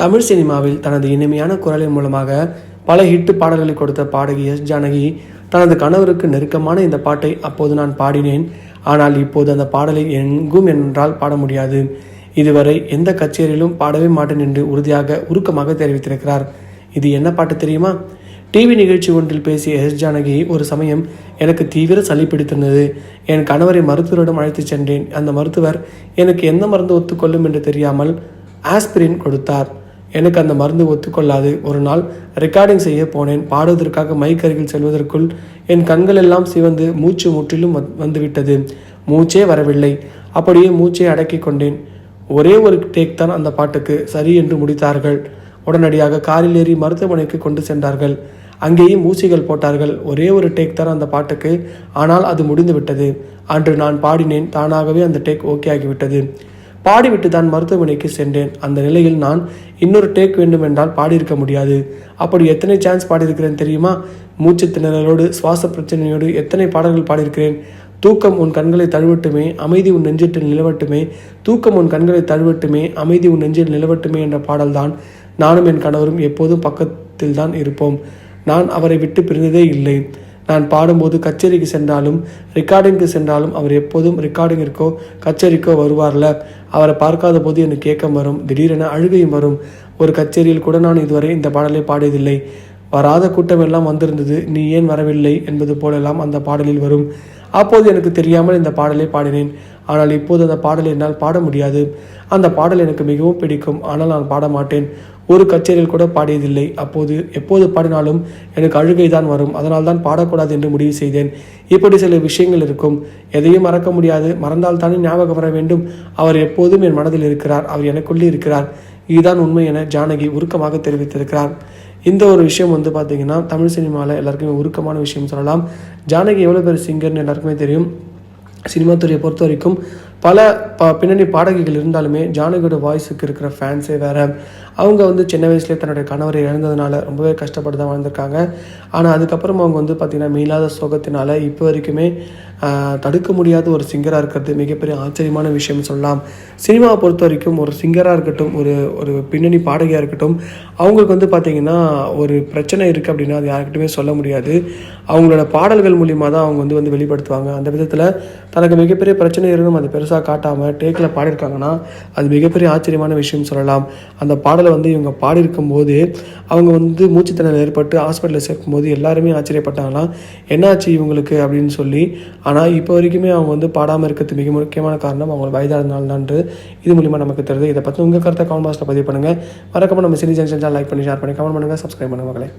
தமிழ் சினிமாவில் தனது இனிமையான குரலின் மூலமாக பல ஹிட் பாடல்களை கொடுத்த பாடகி எஸ். ஜானகி தனது கணவருக்கு நெருக்கமான இந்த பாட்டை அப்போது நான் பாடினேன். ஆனால் இப்போது அந்த பாடலை எங்கும் என்றால் பாட முடியாது. இதுவரை எந்த கச்சேரியிலும் பாடவே மாட்டேன் என்று உறுதியாக உருக்கமாக தெரிவித்திருக்கிறார். இது என்ன பாட்டு தெரியுமா? டிவி நிகழ்ச்சி ஒன்றில் பேசிய எஸ். ஜானகி ஒரு சமயம் எனக்கு தீவிர சளி பிடித்திருந்தது. என் கணவரை மருத்துவரிடம் அழைத்துச் சென்றேன். அந்த மருத்துவர் எனக்கு எந்த மருந்து ஒத்துக்கொள்ளும் என்று தெரியாமல் ஆஸ்பிரின் கொடுத்தார். எனக்கு அந்த மருந்து ஒத்துக்கொள்ளாது. ஒரு நாள் ரெக்கார்டிங் செய்ய போனேன். பாடுவதற்காக மைக் அருகில் செல்வதற்குள் என் கண்கள் எல்லாம் சிவந்து மூச்சு முற்றிலும் வந்துவிட்டது. மூச்சே வரவில்லை. அப்படியே மூச்சை அடக்கிக் கொண்டேன். ஒரே ஒரு டேக் தான் அந்த பாட்டுக்கு சரி என்று முடித்தார்கள். உடனடியாக காரில் ஏறி மருத்துவமனைக்கு கொண்டு சென்றார்கள். அங்கேயும் ஊசிகள் போட்டார்கள். ஒரே ஒரு டேக் தான் அந்த பாட்டுக்கு. ஆனால் அது முடிந்துவிட்டது. அன்று நான் பாடினேன். தானாகவே அந்த டேக் ஓகே ஆகிவிட்டது. பாடிவிட்டு தான் மருத்துவமனைக்கு சென்றேன். அந்த நிலையில் நான் இன்னொரு டேக் வேண்டுமென்றால் பாடியிருக்க முடியாது. அப்படி எத்தனை சான்ஸ் பாடியிருக்கிறேன் தெரியுமா? மூச்சு திணறலோடு சுவாச பிரச்சனையோடு எத்தனை பாடல்கள் பாடியிருக்கிறேன்? தூக்கம் உன் கண்களை தழுவட்டுமே அமைதி உன் நெஞ்சிட்டில் நிலவட்டுமே தூக்கம் உன் கண்களை தழுவட்டுமே அமைதி உன் நெஞ்சில் நிலவட்டுமே என்ற பாடல்தான் நானும் என் கணவரும் எப்போதும் பக்கத்தில் தான் இருப்போம். நான் அவரை விட்டு பிரிந்ததே இல்லை. நான் பாடும்போது கச்சேரிக்கு சென்றாலும் ரெக்கார்டிங்க்கு சென்றாலும் அவர் எப்போதும் ரெக்கார்டிங்கிற்கோ கச்சேரிக்கோ வருவார்ல. அவரை பார்க்காத போது எனக்கு ஏக்கம் வரும். திடீரென அழுகையும் வரும். ஒரு கச்சேரியில் கூட நான் இதுவரை இந்த பாடலை பாடியதில்லை. வராத கூட்டமெல்லாம் வந்திருந்தது. நீ ஏன் வரவில்லை? என்பது போலெல்லாம் அந்த பாடலில் வரும். அப்போது எனக்கு தெரியாமல் இந்த பாடலை பாடினேன். ஆனால் இப்போது அந்த பாடலை என்னால் பாட முடியாது. அந்த பாடல் எனக்கு மிகவும் பிடிக்கும். ஆனால் நான் பாட மாட்டேன். ஒரு கச்சேரியில் கூட பாடியதில்லை. அப்போது எப்போது பாடினாலும் எனக்கு அழுகை தான் வரும். அதனால் தான் பாடக்கூடாது என்று முடிவு செய்தேன். இப்படி சில விஷயங்கள் இருக்கும். எதையும் மறக்க முடியாது. மறந்தால் தானே ஞாபகம் வர வேண்டும். அவர் எப்போதும் என் மனதில் இருக்கிறார். அவர் எனக்குள்ளே இருக்கிறார். இதுதான் உண்மை என ஜானகி உருக்கமாக தெரிவித்திருக்கிறார். இந்த ஒரு விஷயம் வந்து பார்த்தீங்கன்னா தமிழ் சினிமாவில் எல்லாருக்குமே உருக்கமான விஷயம் சொல்லலாம். ஜானகி எவ்வளோ பேர் சிங்கர்னு எல்லாருக்குமே தெரியும். சினிமா துறையை பொறுத்த வரைக்கும் பல ப பின்னணி பாடகிகள் இருந்தாலுமே ஜானகியோட வாய்ஸுக்கு இருக்கிற ஃபேன்ஸே வேறு. அவங்க வந்து சின்ன வயசுலேயே தன்னுடைய கணவரை இழந்ததுனால ரொம்பவே கஷ்டப்பட்டு தான் வாழ்ந்திருக்காங்க. ஆனால் அதுக்கப்புறம் அவங்க வந்து பார்த்திங்கன்னா மீளாத சோகத்தினால இப்போ வரைக்குமே தடுக்க முடியாத ஒரு சிங்கராக இருக்கிறது மிகப்பெரிய ஆச்சரியமான விஷயம் சொல்லலாம். சினிமாவை பொறுத்த வரைக்கும் ஒரு சிங்கராக இருக்கட்டும் ஒரு ஒரு பின்னணி பாடகியாக இருக்கட்டும் அவங்களுக்கு வந்து பார்த்திங்கன்னா ஒரு பிரச்சனை இருக்குது அப்படின்னா அது யாருக்கிட்டுமே சொல்ல முடியாது. அவங்களோட பாடல்கள் மூலியமாக தான் அவங்க வந்து வந்து வெளிப்படுத்துவாங்க. அந்த விதத்தில் தனக்கு மிகப்பெரிய பிரச்சனை இருந்தும் அது பெருசாக காட்டாமல் டேக்கில் பாடியிருக்காங்கன்னா அது மிகப்பெரிய ஆச்சரியமான விஷயம் சொல்லலாம். அந்த பாடலை வந்து இவங்க பாடியிருக்கும் போது அவங்க வந்து மூச்சுத்திணறல் ஏற்பட்டு ஹாஸ்பிட்டலில் சேர்க்கும்போது எல்லாருமே ஆச்சரியப்பட்டாங்களாம் என்னாச்சு இவங்களுக்கு அப்படின்னு சொல்லி ஆனால் இப்போ வரைக்குமே அவங்க வந்து பாடாமல் இருக்கிறது மிக முக்கியமான காரணம் அவங்க வயதானதுனால தான் இது மூலிமா நமக்கு தெரியுது. இதை பற்றி உங்கள் கருத்தை கமெண்ட் பாக்ஸில் பதிவு பண்ணுங்கள் வரக்கப்போ நம்ம சினி ஜங்ஷன் லைக் பண்ணி ஷேர் பண்ணி கமெண்ட் பண்ணுங்கள் சப்ஸ்கிரைப் பண்ணுங்கள் மகளே